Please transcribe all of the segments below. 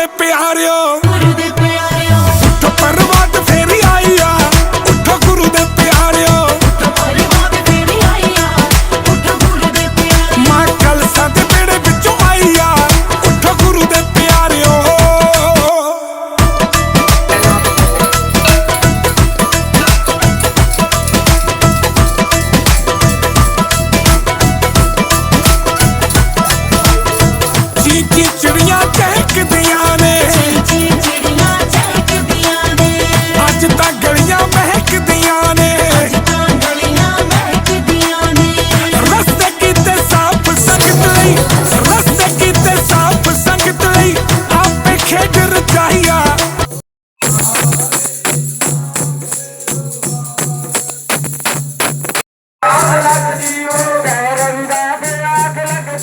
de piario.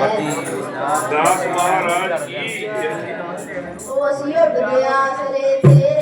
ਦਾਸ ਮਹਾਰਾਜ ਕੀ ਉਹ ਅਸੀਂ ਉੱਡ ਗਿਆ ਸਰੇ ਤੇ